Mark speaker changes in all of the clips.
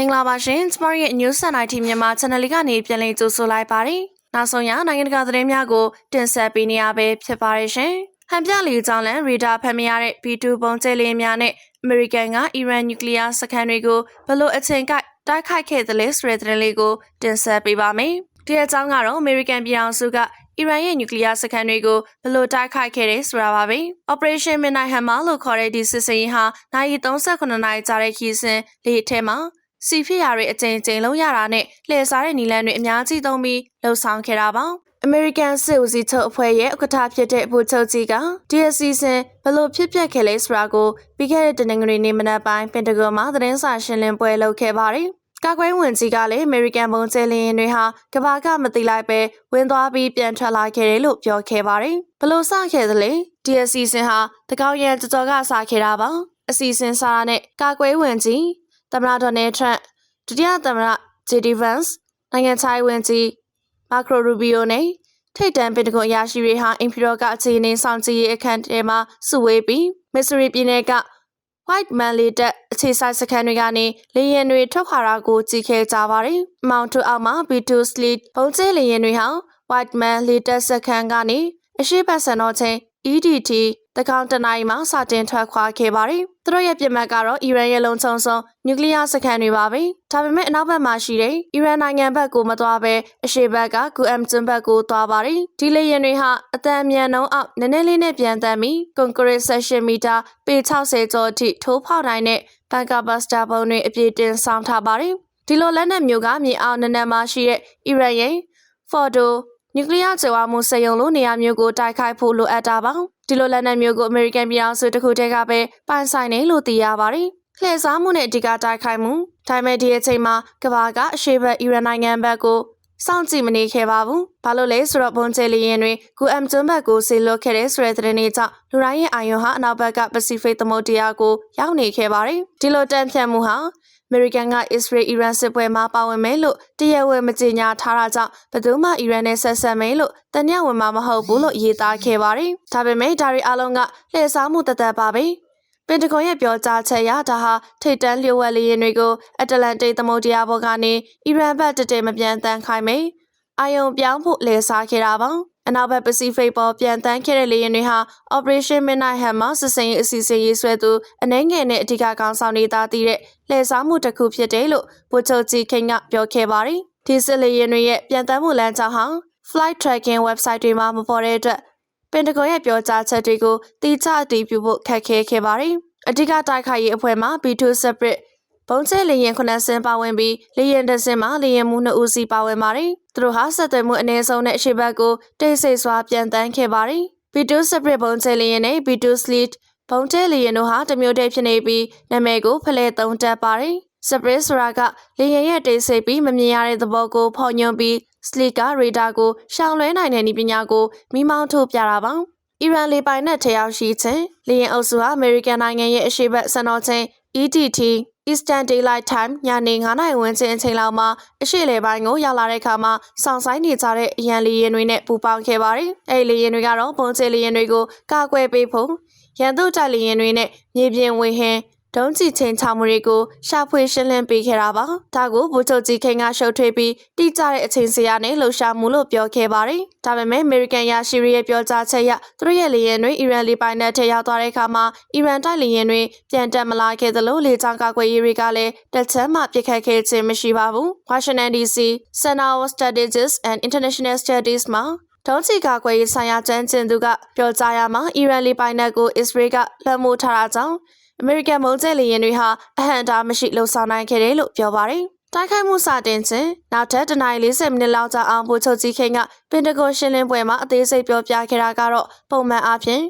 Speaker 1: မင်္ဂလာပါရှင်ကျမတို့ရဲ့ News Night မြန်မာ Channel လေးကနေပြန်လည်ကြိုဆိုလိုက်ပါတယ်။နောက်ဆုံးရနိုင်ငံတကာသတင်းများကိုတင်ဆက်ပေးနေရပဲဖြစ်ပါတယ်ရှင်။ဟန်ပြလီကြောင့်လည်းရေဒါဖတ်မရတဲ့ B2 ပုံကျဲလေးများနဲ့အမေရိကန်ကအီရန်နျူကလ িয়ার စခန်းတွေကိုဘလို့အချိန်ကိုက်တိုက်ခိုက်ခဲ့သလဲဆိုတဲ့သတင်းလေးကိုတင်ဆက်ပေးပါမယ်။ဒီအကြောင်းကတော့အမေရိကန်ပြည်အောင်စုကအီရန်ရဲ့နျူကလ িয়ার စခန်းတွေကိုဘလို့တိုက်ခိုက်ခဲ့တယ်ဆိုတာပါပဲ။ Operation Midnight Hammer လို့ခေါ်တဲ့ဒီစစ်စင်ရေးဟာနိုင်38နာရီကြာတဲ့ခီးစဉ်လေထဲမှာ စီဖြစ်ရာတွေအကြိမ်ကြိမ်လုံးရတာနဲ့လှည့်စားတဲ့နီလန်းတွေအများကြီးသုံးပြီးလှုပ်ဆောင်ခဲ့တာပါအမေရိကန်စစ်ဦးစီးချုပ်အဖွဲ့ရဲ့ဥက္ကဋ္ဌဖြစ်တဲ့ဗိုလ်ချုပ်ကြီးကဒီအစီအစဉ်ဘလို့ဖြစ်ပျက်ခဲ့လဲဆိုတာကိုပြီးခဲ့တဲ့တနင်္ဂနွေနေ့မနက်ပိုင်းပင်တဂွန်မှာသတင်းစာရှင်းလင်းပွဲလုပ်ခဲ့ပါတယ်ကာကွယ်ဝင်ကြီးကလည်းအမေရိကန်ဘုံကျဲလင်းတွေဟာကဘာကမတိလိုက်ပဲဝင်သွားပြီးပြန်ထွက်လာခဲ့တယ်လို့ပြောခဲ့ပါတယ်။ဘလို့စခဲ့သလဲဒီအစီအစဉ်ဟာတကောက်ရန်ကြော်ကြော်ကစခဲ့တာပါ။အစီအစဉ်စာနဲ့ကာကွယ်ဝင်ကြီး သမ္မတဒေါ်နယ်ထရန့်ဒုတိယသမ္မတ JD Vance နိုင်ငံခြားရေးဝန်ကြီး Marco Rubio နဲ့ထိတ်တန့်ပင်တကွန်အရာရှိတွေဟာအင်ဖီရောကအခြေအနေဆောင်ကြည့်ရေးအခမ်းထဲမှာစုဝေးပြီး Missouri ပြည်နယ်က White Man လေတက်အခြေဆိုင်စခန်းတွေကနေလေယာဉ်တွေထွက်ခွာတာကိုကြည့်ခဲ့ကြပါတယ်။ Mount 2အောက်မှာ B2 Sleet ဘုံကျဲလေယာဉ်တွေဟာ White Man လေတက်စခန်းကနေအရှိတ်ပတ်စံတော်ချင်း EDT တကောင်တနိုင်မှာစတင်ထွက်ခွာခဲ့ပါတယ်။သူတို့ရဲ့ပြစ်မှတ်ကတော့အီရန်ရဲ့လုံခြုံဆုံးနျူကလ িয়ার စခန်းတွေပါပဲ။ဒါပေမဲ့အနောက်ဘက်မှာရှိတဲ့အီရန်နိုင်ငံဘက်ကိုမသွားဘဲအရှေ့ဘက်က QM ကျွန်းဘက်ကိုသွားပါတယ်။ဒီလေယာဉ်တွေဟာအတန်အမြန်နှုန်းအောက်နည်းနည်းလေးနဲ့ပြန်တမ်းပြီးကွန်ကရစ်ဆက်ရှင်မီတာပေ60ကျော်အထိထိုးဖောက်နိုင်တဲ့ဘန်ကာဘတ်စတာပုံတွေအပြည့်တင်ဆောင်ထားပါတယ်။ဒီလိုလက်နက်မျိုးကမြေအောင်နက်နက်မှာရှိတဲ့အီရန်ရဲ့ဖော်ဒို နျူကလ িয়ার ကျေဝါမှုစက်ရုံလိုနေရာမျိုးကိုတိုက်ခိုက်ဖို့လိုအပ်တာပါဒီလိုလက်နက်မျိုးကိုအမေရိကန်ပြည်အောင်စုတစ်ခုတည်းကပဲပိုင်ဆိုင်တယ်လို့သိရပါတယ်လှည့်စားမှုနဲ့အဓိကတိုက်ခိုက်မှုဒါပေမဲ့ဒီအချိန်မှာကဘာကအရှေ့ဘက်အီရန်နိုင်ငံဘက်ကိုစောင့်ကြည့်မနေခဲ့ပါဘူး။ဘာလို့လဲဆိုတော့ဘုံကျဲလီရင်တွေကူအမ်ကျွန်းဘက်ကိုဆေလွတ်ခဲ့တဲ့ဆိုတဲ့သတင်းတွေကြောင့်လူတိုင်းရဲ့အာရုံဟာအနောက်ဘက်ကပစိဖိတ်သမုဒ္ဒရာကိုရောက်နေခဲ့ပါတယ်။ဒီလိုတန်ဖြတ်မှုဟာ မေရိကန်ကအစ္စရေးအီရန်စစ်ပွဲမှာပါဝင်မယ်လို့တရားဝင်မကြေညာထားတာကြောင့်ဘယ်သူမှအီရန်နဲ့ဆက်ဆက်မယ်လို့တန်ညဝင်မှာမဟုတ်ဘူးလို့ရေးသားခဲ့ပါတယ်။ဒါပေမဲ့ဒါတွေအလုံးကလှည့်စားမှုတသက်ပါပဲ။ပင်တဂွန်ရဲ့ပြောကြားချက်အရဒါဟာထိတ်တန်းလျှို့ဝှက်လေယာဉ်တွေကိုအတလန်တိတ်သမုဒ္ဒရာဘော်ကနေအီရန်ဘက်တတဲမပြန်တန်းခိုင်းမယ်။အာယုံပြောင်းဖို့လှည့်စားခဲ့တာပါ။ အနောက်ဘက်ပစိဖိတ်ပေါ်ပြန်တန်းခဲ့တဲ့လေယာဉ်တွေဟာ Operation Midnight Hammer စစ်စင်ရေးအစီအစဉ်ရေးဆွဲသူအနှဲငယ်နဲ့အဓိကကောင်းဆောင်နေတာတည်တဲ့လှည့်စားမှုတစ်ခုဖြစ်တယ်လို့ဗိုလ်ချုပ်ကြီးခင်ကပြောခဲ့ပါတယ်။ဒီစစ်လေယာဉ်တွေရဲ့ပြန်တန်းမှုလမ်းကြောင်းဟာ flight tracking website တွေမှာမပေါ်တဲ့အတွက်ပင်တဂွန်ရဲ့ပြောကြားချက်တွေကိုတိကျအတည်ပြုဖို့ခက်ခဲခဲ့ပါတယ်။အဓိကတိုက်ခိုက်ရေးအဖွဲ့မှာ B2 separate ဘုံကျဲလေရင်ခုနှစ်စင်းပါဝင်ပြီးလေရင်တစ်စင်းမှာလေရင်မှုနှစ်ဦးစီပါဝင်ပါတယ်။ သူတို့ဟာဆက်သွယ်မှုအနည်းဆုံးနဲ့အရှိဘက်ကိုတိတ်ဆိတ်စွာပြန်တန်းခဲ့ပါတယ်။ B2 separate ဘုံကျဲလေရင်နဲ့ B2 slit ဘုံကျဲလေရင်တို့ဟာတမျိုးတည်းဖြစ်နေပြီးနာမည်ကိုဖလဲသုံးတတ်ပါတယ်။ separate ဆိုတာကလေရင်ရဲ့တိတ်ဆိတ်ပြီးမမြင်ရတဲ့သဘောကိုဖော်ညွှန်းပြီး slit က radar ကိုရှောင်လွှဲနိုင်တဲ့နည်းပညာကိုမိမောင်းထုတ်ပြတာပါ။အီရန်လေပိုင်နက်ထရောက်ရှိခြင်းလေရင်အုပ်စုဟာအမေရိကန်နိုင်ငံရဲ့အရှေ့ဘက်စံတော်ချိန် EDT Eastern Daylight Time ညနေ9နာရီဝန်းကျင်အချိန်လောက်မှာအရှိလေပိုင်းကိုရောက်လာတဲ့အခါမှာစောင့်ဆိုင်နေကြတဲ့အရန်လေရင်တွေနဲ့ပူပေါင်းခဲ့ပါတယ်။အဲဒီလေရင်တွေကတော့ပုံချေလေရင်တွေကိုကာကွယ်ပေးဖို့ရန်သူတိုက်လေရင်တွေနဲ့မြေပြင်ဝေဟင် ဒုံးကျည်ချင်းချောင်မှုတွေကိုရှာဖွေရှင်းလင်းပေးခဲ့တာပါ။ဒါကိုဗိုလ်ချုပ်ကြီးခင်ကရှုပ်ထွေးပြီးတိကျတဲ့အချိန်စရာနဲ့လှူရှာမှုလို့ပြောခဲ့ပါတယ်။ဒါပေမဲ့အမေရိကန်ရရှိရဲ့ပြောကြားချက်အရသူတို့ရဲ့လေယာဉ်တွေအီရန်လေပိုင်နက်ထဲရောက်သွားတဲ့အခါမှာအီရန်တိုက်လေယာဉ်တွေပြန်တက်မလာခဲ့သလိုလေကြောင်းကာကွယ်ရေးတွေကလည်းတက်ချမ်းမှပြစ်ခတ်ခဲ့ခြင်းမရှိပါဘူး။ Washington DC Center for Strategies and International Studies မှာဒေါင်းချီကာကွယ်ရေးဆိုင်ရာကျန်းကျင်သူကပြောကြားရမှာအီရန်လေပိုင်နက်ကိုအစ္စရေးကလွှမ်းမိုးထားတာကြောင့် အမေရိကန်မုံကျဲလေယာဉ်တွေဟာအဟန့်တားမရှိလှုပ်ဆောင်နိုင်ခဲ့တယ်လို့ပြောပါတယ်။တိုက်ခိုက်မှုစတင်ခြင်းနောက်ထပ်တနင်္လာ40မိနစ်လောက်ကြာအောင်ဗိုလ်ချုပ်ကြီးခင်ကပင်တဂွန်ရှင်းလင်းပွဲမှာအသေးစိတ်ပြောပြခဲ့တာကတော့ပုံမှန်အားဖြင့်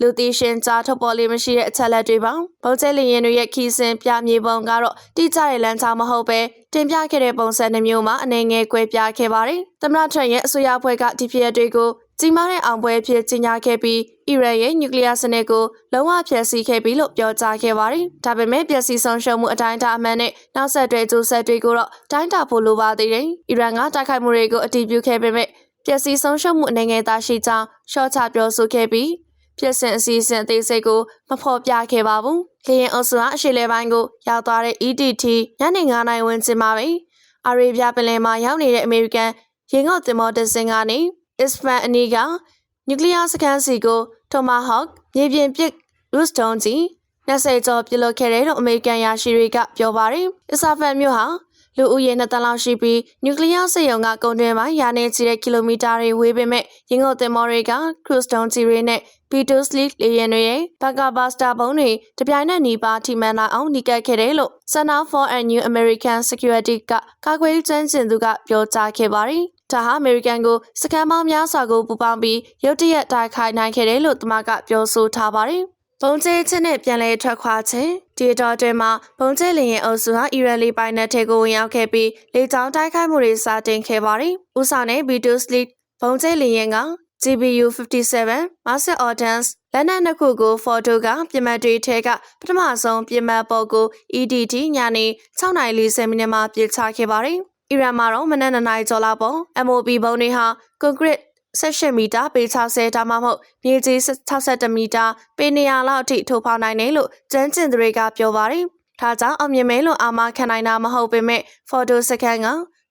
Speaker 1: လူသိရှင်ကြားထုတ်ပေါ်လေးမရှိတဲ့အချက်လက်တွေပါ။ဗုံးကျဲလင်ရင်တွေရဲ့ခီးစင်ပြမြေပုံကတော့တိကျတဲ့လမ်းကြောင်းမဟုတ်ပဲတင်ပြခဲ့တဲ့ပုံစံနှမျိုးမှာအနေငယ်ကွဲပြားခဲ့ပါတယ်။သမ္မတထရန့်ရဲ့အစိုးရဖွဲ့ကဒီဖြစ်ရပ်တွေကို ကြီးမားတဲ့အောင်ပွဲအဖြစ်ကြီးညာခဲ့ပြီးအီရန်ရဲ့နျူကလ িয়ার စနစ်ကိုလုံးဝဖျက်ဆီးခဲ့ပြီလို့ပြောကြားခဲ့ပါတယ်။ဒါပေမဲ့ပျက်စီးဆုံးရှုံးမှုအတိုင်းအတာအမှန်နဲ့နောက်ဆက်တွဲကျိုးဆက်တွေကိုတော့တိုင်းတာဖို့လိုပါသေးတယ်။အီရန်ကတိုက်ခိုက်မှုတွေကိုအတည်ပြုခဲ့ပေမဲ့ပျက်စီးဆုံးရှုံးမှုအနေငယ်သာရှိကြောင်းရှော့ချပြောဆိုခဲ့ပြီးဖြစ်စဉ်အစီအစဉ်အသေးစိတ်ကိုမဖော်ပြခဲ့ပါဘူး။လေရင်အုပ်စုဟာအရှေ့လေပိုင်းကိုရောက်သွားတဲ့ EDT ညနေ9နာရီဝန်းကျင်မှာပဲအာရေဗျပင်လယ်မှာရောက်နေတဲ့အမေရိကန်ရေငုပ်သင်္ဘောတစ်စင်းကနေ Isfahan အနီးကနျူကလ িয়ার စခန်းစီကို Tomahawk မြေပြင်ပစ် Rus ဒုံးကြီး20ကျော်ပြစ်လွတ်ခဲ့တယ်လို့အမေရိကန်ရရှိတွေကပြောပါတယ်။ Isfahan မြို့ဟာလူဦးရေနှစ်တန်းလောက်ရှိပြီးနျူကလ িয়ার စစ်ရုံကကုန်တွင်မှာရာနေချီတဲ့ကီလိုမီတာတွေဝေးပေမဲ့ရင်ငုတ်သင်္ဘောတွေက cruise ဒုံးကြီးတွေနဲ့ B2 Sleek လေယာဉ်တွေရဲ့ဘကာဘာစတာဘုံတွေတပြိုင်နက်နီးပါးထိမှန်လာအောင်နှိကပ်ခဲ့တယ်လို့ Center for a New American Security ကကာကွယ်ရေးကျွမ်းကျင်သူကပြောကြားခဲ့ပါတယ်။ ဒါဟာအမေရိကန်ကိုစကန်ပေါင်းများစွာကိုပူပေါင်းပြီးရုတ်တရက်တိုက်ခိုက်နိုင်ခဲ့တယ်လို့တမကပြောဆိုထားပါတယ်။ဘုံကျဲချင်းနဲ့ပြန်လဲထွက်ခွာခြင်းဒီတော့အတွင်းမှာဘုံကျဲလင်ရင်အုပ်စုဟာအီရန်လေပိုင်နက်ထဲကိုဝင်ရောက်ခဲ့ပြီးလေကြောင်းတိုက်ခိုက်မှုတွေစတင်ခဲ့ပါတယ်။ဦးဆောင်တဲ့ B2 Sleek ဘုံကျဲလင်ရင်က GBU 57 Master Ordnance လက်နက်နှစ်ခုကို Photo ကပြင်မှတ်တွေထဲကပထမဆုံးပြင်မှတ်ပေါ်ကို EDT ညနေ6:40မိနစ်မှာပြစ်ချခဲ့ပါတယ်။ အီရန်မှာတော့မနက်2နာရီကျော်လောက်ပေါ် MOB ဘုံတွေဟာ concrete 18မီတာပေ60ဒါမှမဟုတ်မြေကြီး62မီတာပေ200လောက်အထိထိုးဖောက်နိုင်တယ်လို့ကျန်းကျင်သူတွေကပြောပါတယ်။ဒါကြောင့်အောင်မြင်မယ်လို့အာမခံနိုင်တာမဟုတ်ပေမဲ့ photo စကန်က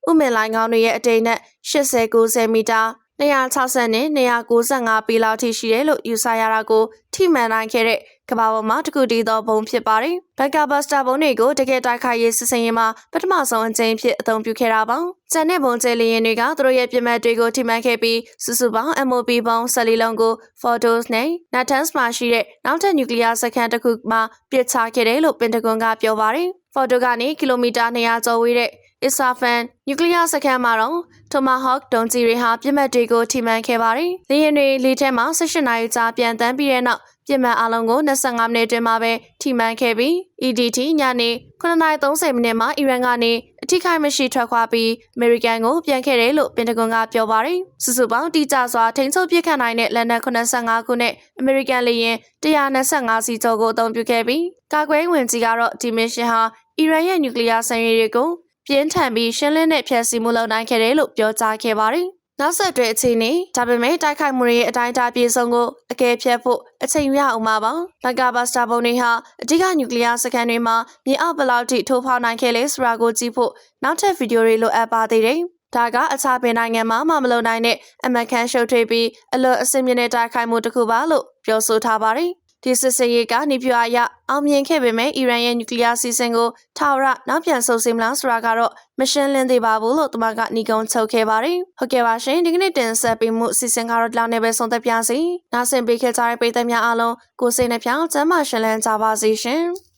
Speaker 1: ဥမင်လိုင်းကောင်းတွေရဲ့အတိတ်နဲ့80 90မီတာ260နဲ့295ပေလောက်ထိရှိတယ်လို့ယူဆရတာကိုထိမှန်နိုင်ခဲ့တဲ့ ကမ္ဘာပေါ်မှာတခုတည်းသောဘုံဖြစ်ပါတယ်။ဘက်ကဘတ်စတာဘုံတွေကိုတကယ်တိုက်ခိုက်ရေးစစ်စင်ရေးမှာပထမဆုံးအကြိမ်ဖြစ်အသုံးပြုခဲ့တာပါ။ကျန်တဲ့ဘုံကျဲလီရင်တွေကသူတို့ရဲ့ပြစ်မှတ်တွေကိုထိမှန်ခဲ့ပြီးစုစုပေါင်း MOP ဘုံ၁၄လုံးကို Photos နဲ့ Natanz မှာရှိတဲ့နောက်ထပ်နျူကလ িয়ার စခန်းတစ်ခုမှာပစ်ချခဲ့တယ်လို့ပင်တဂွန်ကပြောပါတယ်။ Photo ကနေကီလိုမီတာ200ကျော်ဝေးတဲ့ Isfahan နျူကလ িয়ার စခန်းမှာတော့ Tomahawk ဒုံးကျည်တွေဟာပြစ်မှတ်တွေကိုထိမှန်ခဲ့ပါတယ်။လေယာဉ်တွေလေထဲမှာ18နာရီကြာပြန်တန်းပြီးတဲ့နောက် ပြစ်မှတ်အလုံးကို25မိနစ်တွင်မှာပဲထိမှန်ခဲ့ပြီး EDT ညနေ9:30မိနစ်မှာအီရန်ကနေအထိခိုက်မရှိထွက်ခွာပြီးအမေရိကန်ကိုပြန်ခဲ့တယ်လို့ပင်တဂွန်ကပြောပါတယ်။စုစုပေါင်းတိကျစွာထိန်းချုပ်ပစ်ခတ်နိုင်တဲ့လက်နက်85ခုနဲ့အမေရိကန်လေယာဉ်125စီကျော်ကိုအသုံးပြုခဲ့ပြီးကာကွယ်ဝင်ကြီးကတော့ဒီမစ်ရှင်ဟာအီရန်ရဲ့နျူကလ িয়ার ဆန်ရည်တွေကိုပြင်းထန်ပြီးရှင်းလင်းတဲ့ဖျက်ဆီးမှုလုပ်နိုင်ခဲ့တယ်လို့ပြောကြားခဲ့ပါတယ်။ နောက်ဆက်တွဲအခြေအနေဒါပေမဲ့တိုက်ခိုက်မှုတွေရဲ့အတိုင်းအတာပြေဆုံးကိုအကယ်ဖြတ်ဖို့အချိန်ရအောင်ပါပါ။ဘန်ကာဘတ်စတာဘုံတွေဟာအဓိကနျူကလ িয়ার စကန်တွေမှာမြေအောက်ဘယ်လောက်ထိထိုးဖောက်နိုင်ခဲ့လဲဆိုတာကိုကြည့်ဖို့နောက်ထပ်ဗီဒီယိုတွေလိုအပ်ပါသေးတယ်။ဒါကအခြားပင်နိုင်ငံမှာမမလုံနိုင်တဲ့အမကန်ရှုပ်ထွေးပြီးအလွတ်အစင်းမြင့်တဲ့တိုက်ခိုက်မှုတစ်ခုပါလို့ပြောဆိုထားပါတယ်။ ဒီစစ်စင်ရေးကနေပြအရအောင်မြင်ခဲ့ပေမဲ့အီရန်ရဲ့နျူကလ িয়ার စီစဉ်ကိုထာဝရနောက်ပြန်ဆုတ်စေမလားဆိုတာကတော့မရှင်းလင်းသေးပါဘူးလို့တမကညီကုန်းချုပ်ခဲ့ပါတယ်။ဟုတ်ကဲ့ပါရှင်ဒီကနေ့တင်ဆက်ပေးမှုအစီအစဉ်ကတော့ဒီလောက်နဲ့ပဲဆုံးသက်ပြစီ။နားဆင်ပေးခဲ့ကြတဲ့ပရိသတ်များအားလုံးကိုစိတ်နှပြချမ်းမရှင်လန်းကြပါစေရှင်။